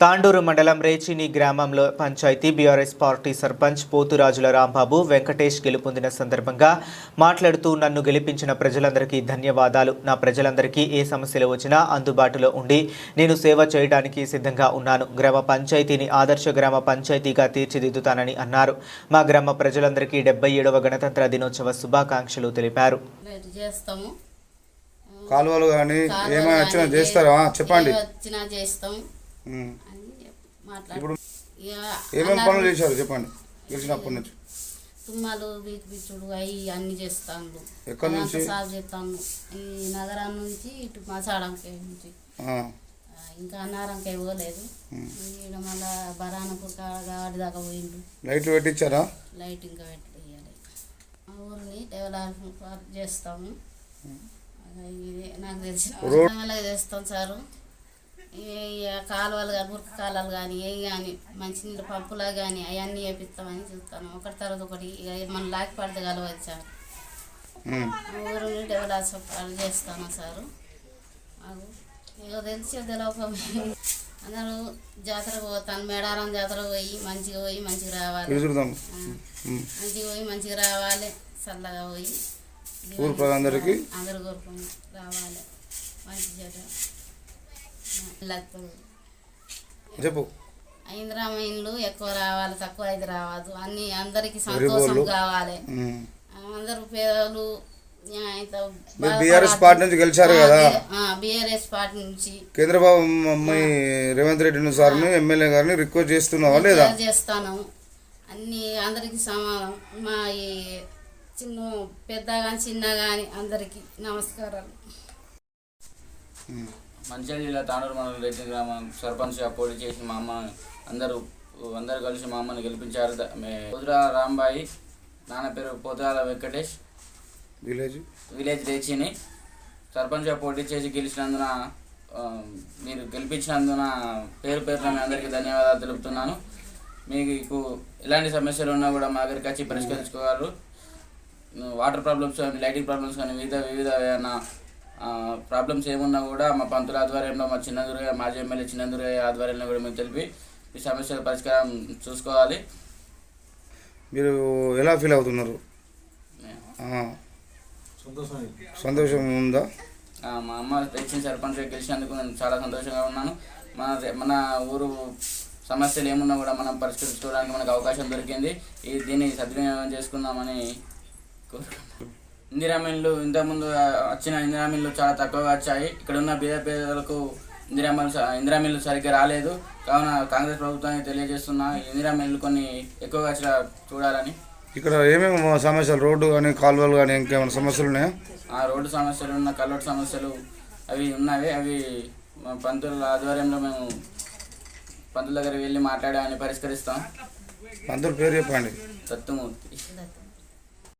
తాండూరు మండలం రేచిని గ్రామంలో panchayat BRS party sarpanch పోతురాజుల Rambabu Venkatesh గెలుపొందిన సందర్భంగా మాట్లాడుతూ నన్ను గెలిపించిన ప్రజలందరికీ ధన్యవాదాలు. నా ప్రజలందరికీ ఏ సమస్యలు వచ్చినా అందుబాటులో ఉండి నేను సేవ చేయడానికి సిద్ధంగా ఉన్నాను. గ్రామ పంచాయతీని ఆదర్శ గ్రామ పంచాయతీగా తీర్చిదిద్దుతానని అన్నారు. మా గ్రామ ప్రజలందరికీ డెబ్బై ఏడవ గణతంత్ర దినోత్సవ శుభాకాంక్షలు తెలిపారు. కాలువలు కానీ ఏమైనా వచ్చినా చేస్తారా? చెప్పండి. చేస్తాం. ఇప్పుడు ఏమేమి పనులు చేశారు చెప్పండి? గెలిచినప్పటి నుంచి. తుమ్మలు బీచ్ బిచ్చుడు అవి అన్ని చేస్తాను ఎక్కడి నుంచి? సాగు చేస్తాను ఈ నగరం నుంచి ఇటు మసాడంకాయ నుంచి. ఇంకా అన్నారంకాయ పోలేదు. ఈడ మళ్ళా బరానపూర్ గాడి దాకా పోయిండు. లైట్లు పెట్టించారా? లైట్ ఇంకా పెట్టేయాలి మా ఊరిని డెవలప్ చేస్తాము. నాకు తెలిసిన చేస్తాం సారు. కాలువలు కానీ మురికి కాలువలు కానీ ఏ కానీ మంచినీళ్ళ పంపులా కానీ అవన్నీ వేపిస్తామని చూస్తాను. ఒకటి తర్వాత ఒకటి ఇక మనం లాకి పడితే కలవచ్చు సార్. ఉమ్. మా ఊరిని డెవలప్ చేస్తాను సారు. మాకు ఇక తెలిసి లోపం. అందరూ జాతరకు పోతాను. మేడారం జాతర పోయి మంచిగా పోయి మంచిగా రావాలి. మంచిగా పోయి మంచిగా రావాలి. చల్లగా పోయి. ఊరు? అందరు కోరుకుని రావాలి. మంచి లేకపోతే చెప్పు. ఇంద్రామీన్లు ఎక్కువ రావాలి తక్కువ అయితే రావద్దు. అన్ని అందరికి సంతోషం. కావాలి. అందరు పేదలు బీఆర్ఎస్ పార్టీ నుంచి గెలిచారు కదా? బీఆర్ఎస్ పార్టీ నుంచి. కేంద్రబాబు అమ్మాయి రేవంత్ రెడ్డి సార్ని ఎమ్మెల్యే గారిని రిక్వెస్ట్ చేస్తున్నావా లేదా? చేస్తాను. అన్ని అందరికి సమానం. మా ఈ చిన్న పెద్ద కానీ చిన్న కానీ అందరికీ నమస్కారాలు. మంచిర్యాల జిల్లా తాండూరు మండలం రెడ్డి గ్రామం సర్పంచ్గా పోటీ చేసి మా అమ్మ అందరూ అందరూ కలిసి మా అమ్మని గెలిపించారు. ద- మే- పొదురా రాంబాయి నాన్న పేరు పొదురాల వెంకటేష్. విలేజ్? విలేజ్ రేచిని. సర్పంచ్గా పోటీ చేసి గెలిచినందున మీరు గెలిపించినందున పేరు పేరున మీ అందరికీ ధన్యవాదాలు తెలుపుతున్నాను. మీకు ఎలాంటి సమస్యలు ఉన్నా కూడా మా దగ్గరికి వచ్చి పరిష్కరించుకోగలరు. వాటర్ ప్రాబ్లమ్స్ కానీ లైటింగ్ ప్రాబ్లమ్స్ కానీ వివిధ వివిధ ఏమైనా ప్రాబ్లమ్స్ ఏమున్నా కూడా మా పంతుల ఆధ్వర్యంలో మా చిన్నందురయ్య మాజీ ఎమ్మెల్యే చిన్నందురయ్య ఆధ్వర్యంలో కూడా మేము తెలిపి ఈ సమస్యల పరిష్కారం చూసుకోవాలి. మీరు ఎలా ఫీల్ అవుతున్నారు? ఆ. సంతోషం ఉందా? ఆ, మా అమ్మ తెచ్చిన సర్పంచ్ గెలిచినందుకు నేను చాలా సంతోషంగా ఉన్నాను. మన మన ఊరు సమస్యలు ఏమున్నా కూడా మనం పరిష్కరించుకోవడానికి మనకు అవకాశం దొరికింది. ఈ దీన్ని సద్వినియోగం చేసుకుందామని కోరుకుంటున్నాను. ఇందిరామిన్లు ఇంతకుముందు వచ్చిన ఇందిరామిన్లు చాలా తక్కువగా వచ్చాయి. ఇక్కడ ఉన్న పేద పేదలకు ఇందిరామిన్లు ఇందిరామిన్లు సరిగ్గా రాలేదు. కావున కాంగ్రెస్ ప్రభుత్వానికి తెలియజేస్తున్నా ఇందిరామిన్లు కొన్ని ఎక్కువగా వచ్చి చూడాలని. ఇక్కడ ఏమేమి సమస్యలు? రోడ్డు కానీ కాలువలు కానీ ఇంకేమైనా సమస్యలు ఉన్నాయా? ఆ రోడ్డు సమస్యలు ఉన్న కల్లోటు సమస్యలు అవి ఉన్నవి. అవి మా పంతుల ఆధ్వర్యంలో మేము పంతుల దగ్గరికి వెళ్ళి మాట్లాడి అని పరిష్కరిస్తాం. పంతులు పేరు చెప్పండి. దత్తుమూర్తి దత్త